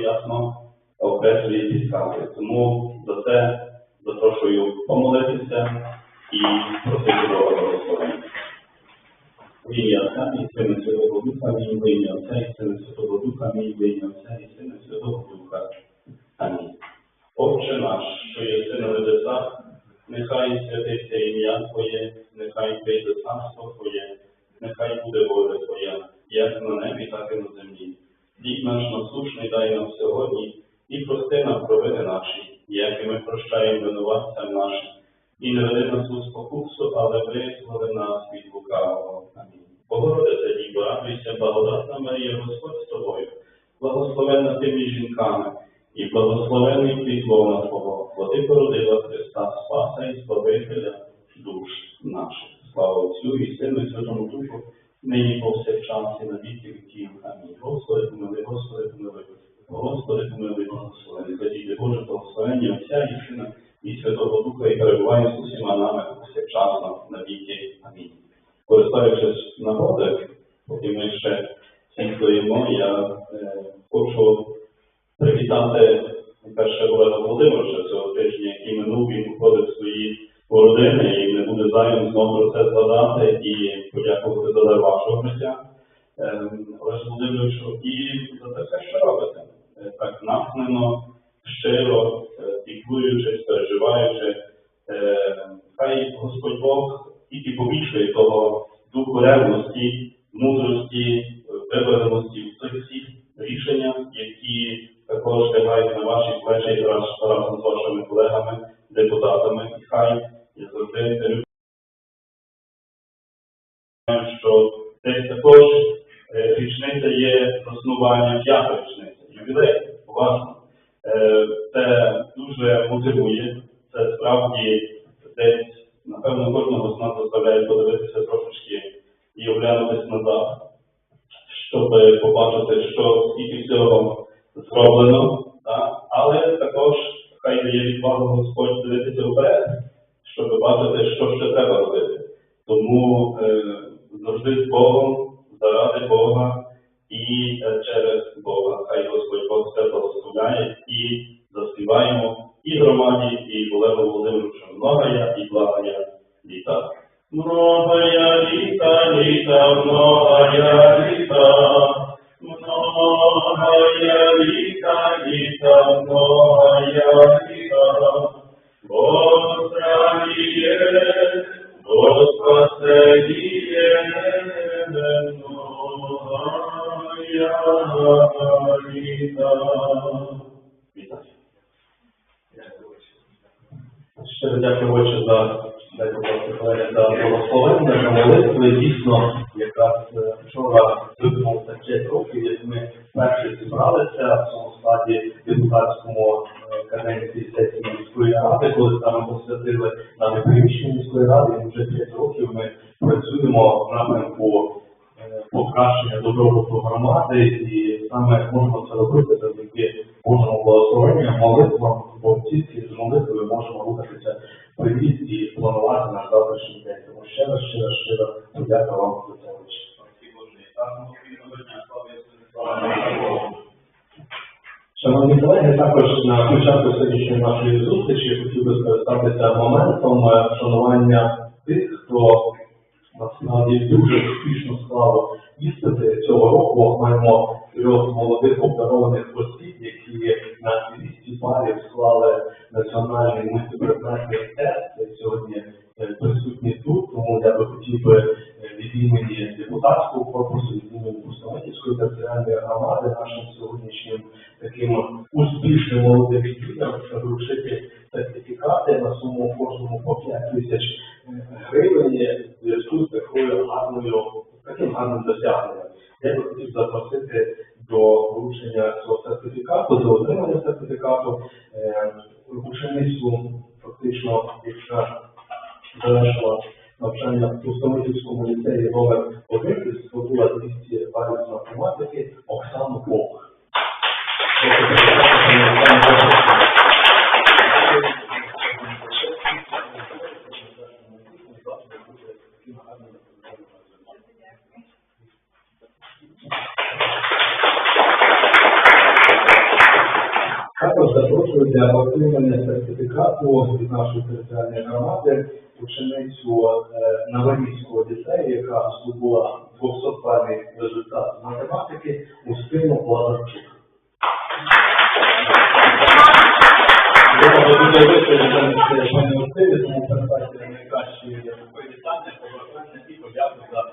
ясно окреслює підкази. Тому за це запрошую помолитися і просити Бога благословення. В ім'я Отця і Сина Святого Духа. В ім'я Отця і Сина Святого Духа, ім'я Отця і Сина Святого Духа. Амінь. Отче наш, що єси на небесах, нехай святиться ім'я Твоє, нехай прийде царство Твоє, нехай буде воля Твоя, як на небі, так і на землі. Хліб наш насущний дай нам сьогодні, і прости нам провини наші, як і ми прощаємо винуватцям нашим. І не веди нас у спокусу, але визволи нас від лукавого. Амінь. Богородице Діво, радуйся, благодатна Марія, Господь з тобою, благословенна ти між жінками, і благословений плід лона Твого, бо ти породила Христа, Спаса і Збавителя душ наших. Слава Отцю і Сину і Святому Духу, нині повсякчас і на віки віків. Амінь. Господи, помили, Господи, помили, Господи, помили, благословений. Задійте Боже, благословення Отця і Сина і Святого Духа, і перебуває з усіма нами повсякчасно на віки. Амінь. Користуючись нагодою, поки ми ще всі стоїмо, я е, хочу привітати перше Олега Володимировича цього тижня, який минув, він входив в свої родини і не буде зайвим знову про це згадати і подякувати за дар вашого життя. Ем, Олег Володимировичу, і за те все, що робите. Е, Так наснено, щиро, е, піклуючись, переживаючи. Е, Хай Господь Бог тільки повічує того духу ревності, мудрості, виваженості в цих всіх рішеннях, які що десь також е, річниця є заснування п'ята річниця, ювілей, поважно. Е, Це дуже мотивує, це справді десь, напевно, кожного з нас заставляє подивитися трошечки і оглянутися назад, щоб побачити, що скільки всього зроблено, але також хай дає відвагу Господь дивитися вперед, щоб бачити, що ще треба робити. Тому е, завжди з Богом, заради Бога і е, через Бога. Хай Господь Бог все благословляє і заспіваємо і громаді, і Олегу Володимировичу многая і благая літа. Многая літа, літа, многая літа, многая літа, літа, многая Щиро дякую Отче за дай Боже, благословення, за молитви. Дійсно, якраз вчора виповнилося 5 років, як ми перші зібралися в цьому складі депутатському е, сесії міської ради, коли саме посвятили нам приміщення міської ради, і вже 5 років ми працюємо в напрямку е, покращення добробуту громади, і саме можемо це робити завдяки Божому благословенню, молитвам, бо тільки з молитвою можемо рухатися вперед і планувати наш завтрашній день. Тому ще раз, ще раз, щиро подяка вам за це очі. Шановні колеги, також на початку сьогоднішньої нашої зустрічі хотів би скористатися моментом е, вшанування тих, хто насправді дуже успішно склав іспити цього року. Маємо трьох молодих обдарованих осіб, які на 200 балів склали національний мультипредметний тест. Сьогодні е, присутні тут, тому я би хотів би е, від імені депутатського корпусу, від імені Пустомитівської територіальної громади нашим сьогоднішнім таким успішним молодим людям вручити сертифікати на суму кожному по 5 тисяч гривень в зв'язку з такою гарною, таким гарним досягненням. Я би хотів запросити до вручення цього сертифікату, до отримання сертифікату е, ученицю, фактично, яка завершила навчання в Пустомитівському ліцеї номер 1 і здобула 200 балів з математики Оксану Бог. Для отримання сертифікату від нашої територіальної громади ученицю е, Наварівського ліцею, яка здобула 200-бальний результат математики Устину Лазарчук. я пане Василю, тому передачі найкращі е, привітання, побажання і подяку за